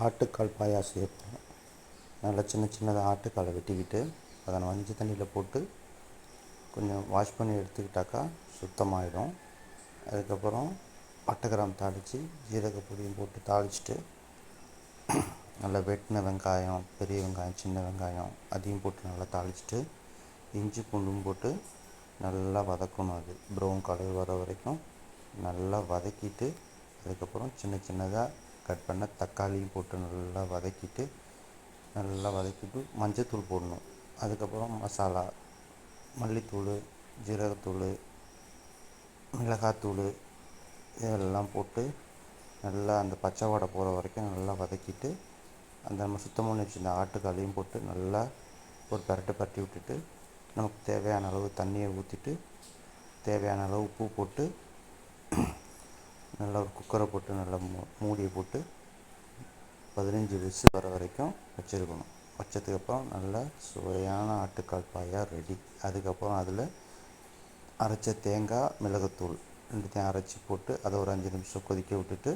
ஆட்டுக்கால் பாயாசம் சேர்ப்போம் நல்லா சின்ன சின்னதாக ஆட்டுக்காலை வெட்டிக்கிட்டு அதை மஞ்சள் தண்ணியில் போட்டு கொஞ்சம் வாஷ் பண்ணி எடுத்துக்கிட்டாக்கா சுத்தமாகிடும் அதுக்கப்புறம் பட்டை தாளித்து ஜீரக பொடியும் போட்டு தாளிச்சிட்டு நல்லா வெட்டின வெங்காயம் பெரிய வெங்காயம் சின்ன வெங்காயம் அதையும் போட்டு நல்லா தாளிச்சிட்டு இஞ்சி பூண்டும் போட்டு நல்லா வதக்கணும் அது. ப்ரௌன் கலர் வர வரைக்கும் நல்லா வதக்கிட்டு அதுக்கப்புறம் சின்ன சின்னதாக கட் பண்ண தக்காளியும் போட்டு நல்லா வதக்கிட்டு நல்லா வதக்கிட்டு மஞ்சத்தூள் போடணும். அதுக்கப்புறம் மசாலா மல்லித்தூள் ஜீரகத்தூள் மிளகாத்தூள் இதெல்லாம் போட்டு நல்லா அந்த பச்சை வாடை போகிற வரைக்கும் நல்லா வதக்கிட்டு அந்த நம்ம சுத்தம் பண்ணி வச்சுருந்த ஆட்டுக்காலையும் போட்டு நல்லா ஒரு பரட்டை பரட்டி விட்டுட்டு நமக்கு தேவையான அளவு தண்ணியை ஊற்றிட்டு தேவையான அளவு உப்பு போட்டு நல்லா ஒரு குக்கரை போட்டு நல்லா மூ மூடியை போட்டு பதினஞ்சு விசில் வர வரைக்கும் வச்சுருக்கணும். வச்சதுக்கப்புறம் நல்லா சுவையான ஆட்டுக்கால் பாயா ரெடி அதுக்கப்புறம் அதில் அரைச்ச தேங்காய் மிளகுத்தூள் ரெண்டுத்தையும் அரைச்சி போட்டு அதை ஒரு அஞ்சு நிமிஷம் கொதிக்க விட்டுட்டு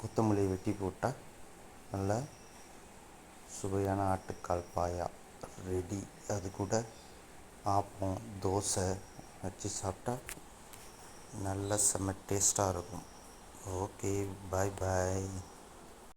கொத்தமல்லி வெட்டி போட்டால் நல்லா சுவையான ஆட்டுக்கால் பாயா ரெடி அது கூட ஆப்பம் தோசை வச்சு சாப்பிட்டா நல்ல செம்ம டேஸ்ட்டாக இருக்கும். Okay bye bye.